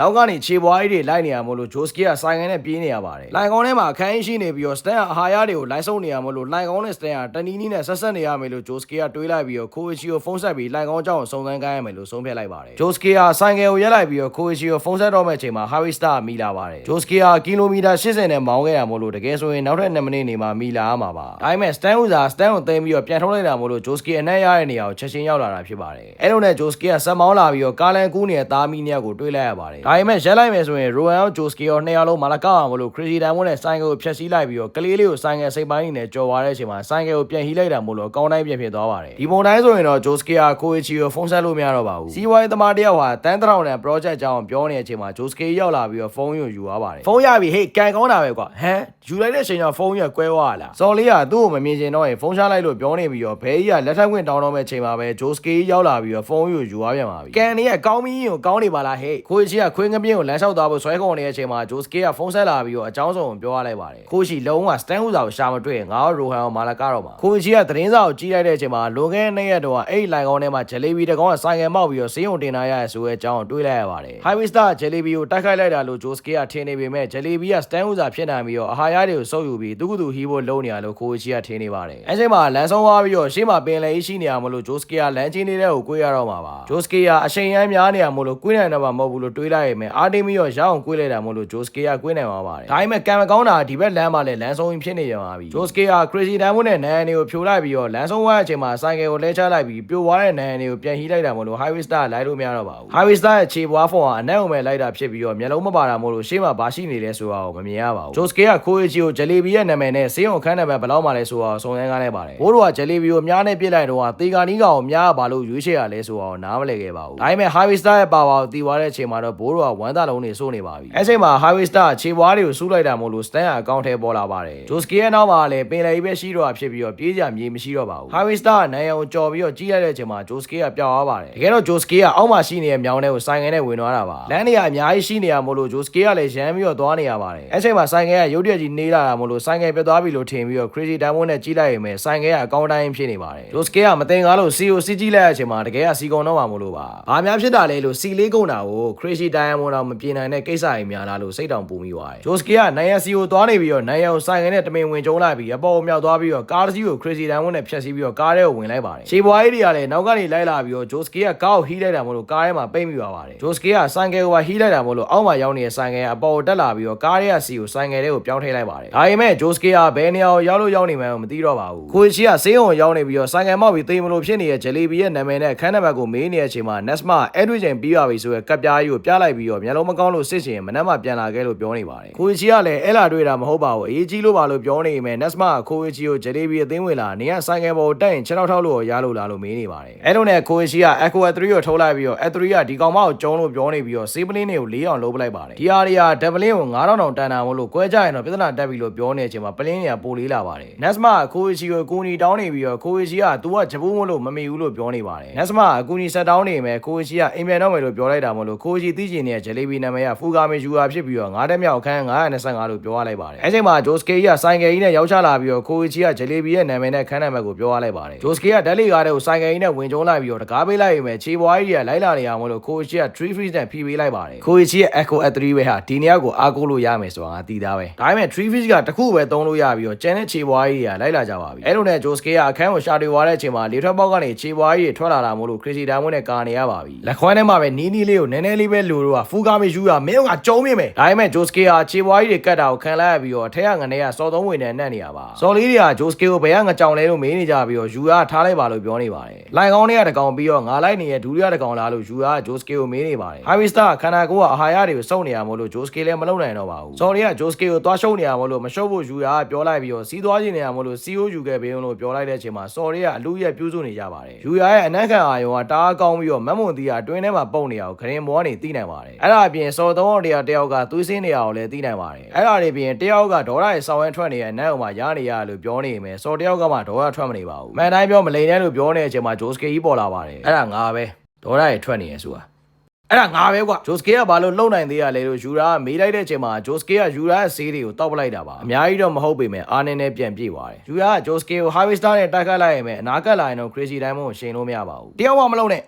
နောက်ကနေခြေပွားကြီးတွေလိုက်နေရမို့လို့ဂျိုစကီကဆိုင်ငယ်နဲ့ပြေးနေရပါတယ်လိုင်ကောင်းထဲမှာအခန်းကြီးရှိနေပြီးတော့စတန်အာဟာရတွေကိုလိုက်ဆုံးနေရမို့လို့လိုင်ကောင်းနဲ့စတန်ကတနီးနီးနဲ့ဆက်ဆက်နေရမယ်လို့ဂျိုစကီကတွေးလိုက်ပြီးတော့ခိုအီချီကိုဖုန်းဆက်ပြီးလိုင်ကောင်းကြောင့်စုံစမ်းကိုင်းရမယ်လို့ဆုံးဖြတ်လိုက်ပါတယ်ဂျိုစကီကဆိုင်ငယ်ကိုရက်လိုက်ပြီးတော့ခိုအီချီကိုဖုန်းဆက်တော့မဲ့အချိန်မှာဟာရီစတာမိလာပါတယ်ဂျိုစကီကကီလိုမီတာ80နဲ့မောင်းခဲ့ရမို့လို့တကယ်ဆိုရင်နောက်ထပ်2မိနစ်နေမှာမိလာရမှာပါဒါပေမဲ့စတန်ဥစားစတန်ကိုသိမ်းပြီးတော့ပြန်ထုတ်လိုက်တာမို့လို့ဂျိုစကီအနက်ရတဲ့နေရာကိုချက်ချင်းရောက်လာတာဖြစ်ပါတယ်အဲ့လိုနဲ့ဂျိုစကီကဆက်မောင်းလာပြီးတော့ကာလန်ကူးနေတဲ့သားမီးနှစ်ယောက်ကိုတွေးလိုက်ရပါတယ်ဒါပေမဲ့ရက်လိုက်မယ်ဆိုရင်ရိုဟန်အောင်ဂျိုစကီရောနှစ်ယောက်လုံးမာလာကောက်အောင်မလို့ခရီစီတန်မွန်းနဲ့ဆိုင်ကယ်ကိုဖျက်ဆီးလိုက်ပြီးတော့ကလေးလေးကိုဆိုင်ကယ်စိတ်ပိုင်းနေနဲ့ကြော်သွားတဲ့အချိန်မှာဆိုင်ကယ်ကိုပြန်ဟီးလိုက်တာမို့လို့အကောင်းတိုင်းပြန်ဖြစ်သွားပါတယ်ဒီပုံတိုင်းဆိုရင်တော့ဂျိုစကီယာကိုအချီကိုဖုန်းဆက်လို့မရတော့ပါဘူးစီဝိုင်းသမားတယောက်ဟာတန်းတောင်နဲ့ project ကြောင်းပြောနေတဲ့အချိန်မှာဂျိုစကီရောက်လာပြီးတော့ဖုန်းကိုယူသွားပါတယ်ဖုန်းရပြီဟေးကန်ကောင်းတာပဲကွာဟမ်ယူလိုက်တဲ့အချိန်ကျဖုန်းရကွဲသွားလားစော်လေးကသူ့ကိုမမြင်ချင်တော့ရင်ဖုန်းချလိုက်လို့ပြောနေပြီးတော့ဘဲကြီးကလက်ထပ်ခွင့်တောင်းတော့မဲ့အချိန်မှာပဲဂျိုစကီရောက်လာပြီးတော့ဖုန်းကိုယူသွားပြန်ပါပြီကန်နေကကောင်းမီးကိုကောင်းနေပါလားဟေးကိုအချီကခွင်းကပြင်းကိုလမ်းလျှောက်သွားဖို့ဆွဲကုန်နေတဲ့အချိန်မှာဂျိုစကီကဖုန်းဆက်လာပြီးတော့အကြောင်းစုံကိုပြောရလိုက်ပါတယ်ကိုရှိလုံးဝစတန်ဟူစာကိုရှာမတွေ့ငါတို့ရိုဟန်အောင်မာလာကတော့မှာကိုရှိကသတင်းစာကိုကြီးလိုက်တဲ့အချိန်မှာလွန်ခဲ့တဲ့နှစ်ရက်တော့အဲ့လိုင်ကောင်းထဲမှာဂျယ်လီဘီတကောင်ကဆိုင်ကယ်မောက်ပြီးတော့စေးုံတင်လာရတဲ့ဆိုတဲ့အကြောင်းကိုတွေးလိုက်ရပါတယ်ဟိုင်ဝီစတာဂျယ်လီဘီကိုတိုက်ခိုက်လိုက်တာလို့ဂျိုစကီကထင်နေပေမဲ့ဂျယ်လီဘီကစတန်ဟူစာဖြစ်နိုင်ပြီးတော့အာဟာရတွေကိုစုပ်ယူပြီးသူကသူဟီးဖို့လုံးနေရလို့ကိုရှိကထင်နေပါတယ်အဲ့ချိန်မှာလမ်းဆုံးသွားပြီးတော့ရှေ့မှာပင်လယ်ကြီးရှိနေရမလို့ဂျိုစကီကလမ်းချင်းနေတဲ့ကိုကိုွေးရတော့မှာပါဂျိုစကီကအချိန်ရမ်းများနေရမလို့ကိုွေးနိုင်တော့မှာမဟုတ်ဘူးလို့တွေးလိုက်ရမယ်အာတီမီရောရအောင်ကိုွေးလိုက်တာမလို့ဂျိုစကီကကိုွေးနိုင်မှာပါတယ်ဒါပေမဲ့ကံမကောင်းတာဒီဘက်လမ်းမှာလည်းလမ်းဆုံးရင်ဖြစ်နေကြပါပြီဂျိုစကီကခရစီဒန်မွန်းနဲ့နန်နီကိုဖြိုလိုက်ပြီးတော့လမ်းဆုံးသွားတဲ့အချိန်မှာဆိုင်ကယ်ကိုလဲချလိုက်ပြီးပြိုသွားတဲ့နန်နီကိုပြန်ဟီးလိုက်တာမလို့ Highway Star လိုက်လို့မရတော့ပါဘူး Highway Star ရဲ့ခြေပွားဖုံကအနက်အုံမဲ့လိုက်တာဖြစ်ပြီးတော့မျက်လုံးမပါတာမို့လို့ရှေ့မှာဘာရှိနေလဲဆိုတာကိုမမြင်ရပါဘူးဂျိုစကီကခိုးအချီကိုဂျယ်လီဘီရဲ့နာမည်နဲ့စေးုံခန်းနံပါတ်ဘယ်လောက်မှလဲဆိုတာကိုစုံစမ်းကားလိုက်ပါတယ်ဘိုးတို့ကဂျယ်လီဘီကိုမြားနဲ့ပြစ်လိုက်တော့တေဂာနီးကောင်ကိုမြားဘာလို့ရွေးချယ်ရလဲဆိုတာကိုနားမလည်ခဲ့ပါဘူးဒါပေမဲ့ Highway Star ရဲ့ပါဝါကိုတီးသွားတဲ့အချိန်မှာတော့ဘိုးတို့ကဝမ်းသာလုံးနေစိုးနေပါပြီအဲ့ချိန်မှာ Highway Star ခြေပွားတွေကိုစူးလိုက်တာမို့လို့ stand အကောင့်ထဲပေါ်လာပါတယ်ဂျိုစကီရဲ့နောက်မှာလည်းပင်လယ်ကြီးပဲရှိတော့ဖြစ်ပြီးတော့ပြေးကြမြေမရှိတော့ပါဘူး Highway Star ကနိုင်အောင်ကြော်ပြီးတော့ကြီးရတဲ့အချိန်မှာဂျိုစကီကပျောက်သွားပါတယ်တကယ်တော့ဂျိုစကီကအောက်မှာရှိနေတဲ့မြောင်းထဲကိုဆိုင်ငယ်နဲ့ဝင်သွားတာပါလမ်းတွေကအများကြီးရှိနေရမို့လို့ဂျိုစကီကလည်းရမ်းပြီးတော့သွားနေရပါတယ်အဲ့ချိန်မှာဆိုင်ငယ်ကရုတ်တရက်ကြီးနေလာတာမို့လို့ဆိုင်ငယ်ပြတ်သွားပြီလို့ထင်ပြီးတော့ Crazy Diamond နဲ့ကြီးလိုက်ရင်ပဲဆိုင်ငယ်ကအကောင့်တိုင်းဖြစ်နေပါတယ်ဂျိုစကီကမတင်ကားလို့ CO စီကြီးလိုက်တဲ့အချိန်မှာတကယ်ကစီကုံတော့မှာမို့လို့ပါဘာများဖြစ်တာလဲလို့စီလေးကုန်တာကို Crazy Diamond တော့မပြေနိုင်တဲ့ကိစ္စတွေများလားလို့စိတ်တောင်ပူမိပါတယ်ဂျိုစကီကနိုင်ရစီကိုသွားနေပြီးတော့နိုင်ရကိုဆိုင်ငယ်နဲ့တမင်ဝင်ကျုံလိုက်ပြီးအပေါ်မြောက်သွားပြီးတော့ကားတစ်စီးကို Crazy Diamond နဲ့ဖျက်ဆီးပြီးတော့ကားထဲကိုဝင်လိုက်ပါတယ်ရှေးဘွားကြီးတွေကလည်းနောက်ကနေလိုက်လာပြီးတော့ဂျိုစကီကကားကိုဟီးလိုက်တာမို့လို့ကားထဲမှာပိတ်မိပါပါတယ်ဂျိုစကီကဆိုင်ကယ်ကိုပါဟီးလိုက်တာမို့လို့အောက်မှာရောက်နေတဲ့ဆိုင်ကယ်ကအပေါ်ကိုတက်လာပြီးတော့ကားထဲကစီကိုဆိုင်ကယ်ထဲကိုပြောင်းထည့်လိုက်ပါတယ်ဒါပေမဲ့ဂျိုစကီကဘယ်နေရာကိုရောက်လို့ရောက်နေမှန်းမသိတော့ပါဘူးကိုချီကဆေးရုံကိုရောက်နေပြီးတော့ဆိုင်ကယ်မောက်ပြီးသိမလို့ဖြစ်နေတဲ့ဂျယ်လီဘီရဲ့နာမည်နဲ့အခန်းနံပါတ်ကိုမေးနေတဲ့အချိန်မှာ Nesma အဲ့တွေ့ချိန်ပြီးပါပြီဆိုရယ်ကပ်ပြားကြီးကိုပြလိုက်ပြီးတော့မျက်လုံးမကောင်းလို့စစ်ချင်မနှက်မှပြန်လာခဲ့လို့ပြောနေပါတယ်ကိုချီကလည်းအဲ့လာတွေ့တာမဟုတ်ပါဘူးအရေးကြီးလို့ပါလို့ပြောနေပေမဲ့ Nesma ကကိုချီကိုဂျယ်လီဘီအသိဝင်လာနေကဆိုင်ကယ်ပေါ်ကိုတက်ရင်ခြေထောက်ထောက်လို့ရလို့လားလို့မေးနေပါတယ်အဲ့လိုနဲ့ကိုချီက Echo 3ကိုထုတ်လိုက်ပြီးတော့ F3 ကဒီကောင်မကိုကျုံးလို့ပြောနေပြီးတော့စေးပလင်းတွေကို၄အောင်လုံးပလိုက်ပါတယ်ဒီဟာတွေကဒဗလင်းကို9000တောင်တန်တာမို့လို့ကွဲကြရင်တော့ပြဿနာတက်ပြီလို့ပြောနေတဲ့အချိန်မှာပလင်းတွေကပိုလေးလာပါတယ် Nesma ကကိုချီကိုကိုနီတောင်းနေပြီးတော့ကိုချီက तू ကဂျပူးမလို့မမီဘူး လို့ပြောနေပါတယ် Nesma ကအကူနီဆက်တောင်းနေမယ်ကိုချီကအိမ်ပြန်တော့မယ်လို့ပြောလိုက်တာမို့လို့ကိုချီသိချင်နေတဲ့ဂျယ်လီဘီနာမည်ကဖူဂါမီယူဟာဖြစ်ပြီးတော့ငါးတက်မြောက်အခန်း925လို့ပြောရလိုက်ပါတယ်အဲချိန်မှာဂျိုစကေကြီးကဆိုင်ကယ်ကြီးနဲ့ရောက်ချလာပြီးတော့ကိုချီကဂျယ်လီဘီရဲ့နာမည်နဲ့ခန်းနံပါတ်ကိုပြောရလိုက်ပါတယ်ဂျိုစကေကဓာတ်လီကားတဲ့ကိုဆိုင်ကယ်ကြီးနဲ့ဝင်ကျုံးလိုက်ပြီးတော့တကားပေးလိုက်ရင်ပဲခြေပွားကြီးကလိုက်လာနေအောင်မလို့ကိုချီက tree freeze နဲ့ဖြီးပေးလိုက်ပါတယ်ကိုချီရဲ့ echo at 3ပဲဟာဒီနေရာကိုအားကိုးလို့ရမယ်ဆိုတာငါသိသားပဲဒါပေမဲ့ tree freeze ကတခုပဲသုံးလို့ရပြီးတော့ကျန်တဲ့ခြေပွားကြီးကလိုက်လာကြပါပြီအဲလိုနဲ့ဂျိုစကေကအခန်းကိုရှာတွေွားတဲ့အချိန်မှာလေထွက်ပေါက်ကနေခြေပွားကြီးတွေထွက်လာတာမို့လို့ crazy diamond နဲ့ကာနေရပါပြီလက်ခွမ်းထဲမှာပဲနီးနီးလေးကိုနည်းနည်းလေးပဲလူတော့ဖူကာမီယူရမင်းကကြုံမိမယ်ဒါပေမဲ့ဂျိုစကေကခြေပွားကြီးတွေကတ်တာကိုခံလိုက်ရပြီးတော့အထက်ကငနေကစော်သုံးဝင်နဲ့နှက်နေရပါစော်လေးတွေကဂျိုစကေကိုဘယ်ကငကြောင်လဲလို့မေးနေကြပြီးတော့ယူရထားလိုက်ပါလို့ပြောနေပါတယ်လိုင်ကောင်းတွေကတကောင်ပြီးတော့ငါလိုက်နေတဲ့ဒူရီယာတကောင်လားလို့ယူရဂျိုစကေကိုမေးနေပါတယ်ဟိုင်ဝီစတာခန္ဓာကိုယ်ကအာဟာရတွေကိုစုပ်နေရမို့လို့ဂျိုစကေလည်းမလုံနိုင်တော့ပါဘူးစော်လေးကဂျိုစကေကိုသွားရှုံနေရမို့လို့မရှုပ်ဖို့ယူရပြောလိုက်ပြီးတော့စီးသွားခြင်းနေရမို့လို့စီယိုယူခဲ့ပေးအောင်လို့ပြောလိုက်တဲ့အချိန်မှာစော်လေးကအလူရက်ပြူးစုနေကြပါတယ်ယူရရဲ့အနက်ခံအာယုံကတားကောင်းပြီးတော့မတ်မွန်တီးကအတွင်းထဲမှာပုံနေအောင်ခရင်ဘောကနေတီးနိုင်ပါတယ်အဲ့ဒါအပြင်စော်သုံးအောင်တယောက်တယောက်ကသွေးစင်းနေအောင်လည်းတီးနိုင်ပါတယ်အဲ့ဒါတွေပြင်တယောက်ကဒေါ်ရရဲ့ဆောင်းဝဲထွက်နေရဲ့နတ်အောင်မှာရနေရလို့ပြောနေမယ်စော်တယောက်ကမှဒေါ်ရထွက်မနေပါဘူးမှန်တိုင်းပြောမလိန်နဲ့လို့ပြောနေတဲ့အချိန်မှာဂျိုစကေကြီးပေါ်လာပါတယ်အဲ့ဒါငါပဲဒေါ်ရရဲ့ထွက်နေရဲ့ဆိုတာအဲ့ဒါငါပဲကွာဂျိုစကေကဘာလို့လုံနိုင်သေးရလဲလို့ယူရာကမေးလိုက်တဲ့အချိန်မှာဂျိုစကေကယူရာရဲ့ဆေးတွေကိုတောက်ပလိုက်တာပါအများကြီးတော့မဟုတ်ပေမဲ့အာနင်းနဲ့ပြန်ပြေးသွားတယ်ယူရာကဂျိုစကေကို Harvester နဲ့တိုက်ခတ်လိုက်ရင်ပဲအနာကတ်လာရင်တော့ Crazy Diamond ကိုရှင်လို့မရပါဘူးတယောက်မှမလုံနဲ့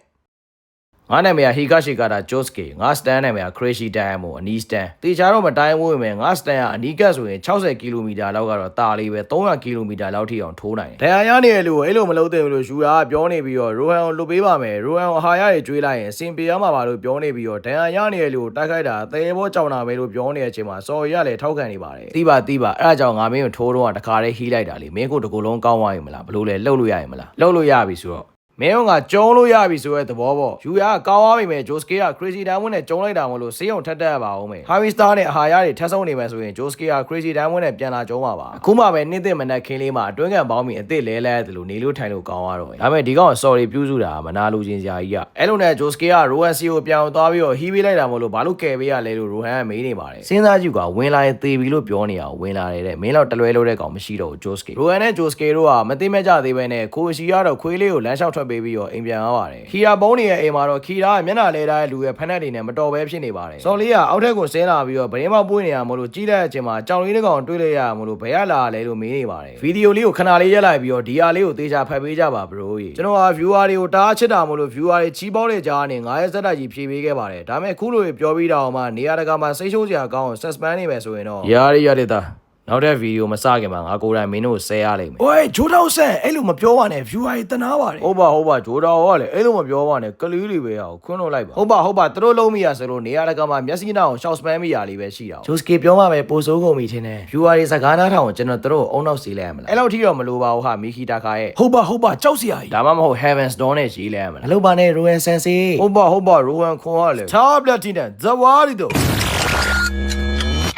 ငါနာမည်ကဟီကာရှိကာတာဂျိုစကေငါစတန်နာမည်ကခရရှိတန်မို့အနီးစတန်တေချာတော့မတိုင်းဝိုးဝင်ငါစတန်ကအနီးကပ်ဆိုရင်60ကီလိုမီတာလောက်ကတော့တာလေးပဲ300ကီလိုမီတာလောက်ထိအောင်ထိုးနိုင်တယ်။ဒဏ်ရာရနေရလို့အဲ့လိုမလုပ်သင့်ဘူးလို့ယူရာကပြောနေပြီးတော့ရိုဟန်ကိုလွတ်ပေးပါမယ်ရိုဟန်ကိုအဟာရတွေကျွေးလိုက်ရင်အစင်ပြေရမှာပါလို့ပြောနေပြီးတော့ဒဏ်ရာရနေရလို့တိုက်ခိုက်တာသေဘောကြောင်တာပဲလို့ပြောနေတဲ့အချိန်မှာစော်ရီကလည်းထောက်ခံနေပါတယ်။တီးပါတီးပါအဲ့ဒါကြောင့်ငါမင်းကိုထိုးတော့တခါတည်းဟီးလိုက်တာလေမင်းကိုတကူလုံးကောင်းသွားရင်မလားဘလို့လဲလှုပ်လို့ရရင်မလားလှုပ်လို့ရပြီဆိုတော့ မင်းကကျုံလို့ရပြီဆိုတဲ့သဘောပေါ့ယူရကကောင်းသွားပြီမဲ့ဂျိုစကေက crazy diamond နဲ့ကျုံလိုက်တာမလို့စေးုံထက်တက်ရပါအောင်မယ် Harvey Star နဲ့အဟာရတွေထပ်ဆုံးနေမယ်ဆိုရင်ဂျိုစကေက crazy diamond နဲ့ပြန်လာကျုံပါပါအခုမှပဲနေ့သိမနက်ခင်းလေးမှာအတွင်းကန်ပေါင်းပြီးအစ်စ်လဲလဲတယ်လို့နေလို့ထိုင်လို့ကောင်းသွားတော့ဒါပေမဲ့ဒီကောင် sorry ပြုစုတာမနာလိုချင်စရာကြီးကအဲ့လိုနဲ့ဂျိုစကေက Rohan C ကိုပြန်သွားပြီးတော့ဟီးပေးလိုက်တာမလို့ဘာလို့ကယ်ပေးရလဲလို့ Rohan ကမေးနေပါတယ်စဉ်းစားကြည့်ကွာဝင်လာရင်သေပြီလို့ပြောနေရအောင်ဝင်လာတယ်တဲ့မင်းတော့တလွဲလို့တဲ့ကောင်မရှိတော့ဘူးဂျိုစကေ Rohan နဲ့ဂျိုစကေတို့ကမသိမဲ့ကြသေးပဲနဲ့ကိုရှိကတော့ခွေးလေးကိုလမ်းလျှောက်ထွက်ပေးပြီးတော့အိမ်ပြန်သွားပါတယ်ခီရာပုံးနေရဲ့အိမ်မှာတော့ခီရာကမျက်နှာလဲထားတဲ့လူရဲ့ဖက်နက်တွေနဲ့မတော်ပဲဖြစ်နေပါတယ်စော်လေးကအောက်ထက်ကိုဆင်းလာပြီးတော့ဗရင်မောက်ပွေးနေရမလို့ကြီးတဲ့အချိန်မှာကြောင်လေးတစ်ကောင်တွေ့လိုက်ရမလို့ဘယ်ရလာလဲလို့မေးနေပါတယ်ဗီဒီယိုလေးကိုခဏလေးရက်လိုက်ပြီးတော့ဒီဟာလေးကိုသေချာဖတ်ပေးကြပါဘရိုကြီးကျွန်တော်က viewer တွေကိုတားချစ်တာမလို့ viewer တွေချီးပေါတဲ့ကြားကနေငါရဲ့စက်တက်ကြီးဖြည့်ပေးခဲ့ပါတယ်ဒါပေမဲ့ခုလိုပြောပြီးတော့မှနေရာတကာမှာစိတ်ဆိုးစရာကောင်းအောင် suspend နေမယ်ဆိုရင်တော့ရရရတဲ့သား နောက်တဲ့ဗီဒီယိုမစခင်မှာငါကိုယ်တိုင်မင်းတို့ဆဲရလိမ့်မယ်။အိုးဂျိုးတောက်ဆန်အဲ့လိုမပြောပါနဲ့ viewer တွေတနာပါတယ်ဟုတ်ပါဟုတ်ပါဂျိုးတော်ကလည်းအဲ့လိုမပြောပါနဲ့ကလေးတွေပဲအောင်ခွန်းလို့လိုက်ပါဟုတ်ပါဟုတ်ပါသူတို့လုံးမိရဆိုလို့နေရာတကာမှာမျက်စိနှောက်ရှောက်စပန်းမိရလေးပဲရှိတာဂျိုစကေပြောမှပဲပိုဆိုးကုန်ပြီထင်တယ် viewer တွေစကားနားထောင်ကျွန်တော်တို့အုံနောက်စီးလိုက်ရမလားအဲ့လောက်ထိတော့မလိုပါဘူးဟာမီခီတာခါရဲ့။ဟုတ်ပါဟုတ်ပါကြောက်စရာကြီးဒါမှမဟုတ် Heaven's Door နဲ့ရေးလိုက်ရမလား။အလုပ်ပါနဲ့ Royal Sensei ဟုတ်ပါဟုတ်ပါရိုဟန်ခွန်ကလည်း tablet တင်တဲ့ဇဝါရီတို့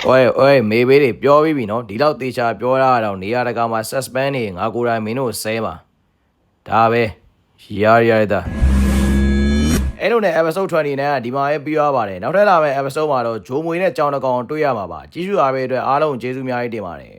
အိုးအိုးမေဘေးတွေပြောပြီးပြီနော်ဒီလောက်တေချာပြောရအောင်နေရာတကာမှာ suspend နေငါကိုယ်တိုင်မင်းတို့ဆဲပါဒါပဲရရရတာအဲ့လိုနဲ့ episode 29နဲ့ဒီမှာပဲပြီးသွားပါတယ်နောက်ထပ်လာမယ့် episode မှာတော့ဂျိုးမွေနဲ့ကြောင်တကောင်တွေ့ရမှာပါကြည့်ရှုအားပေးအတွက်အားလုံးကျေးဇူးများကြီးတင်ပါတယ်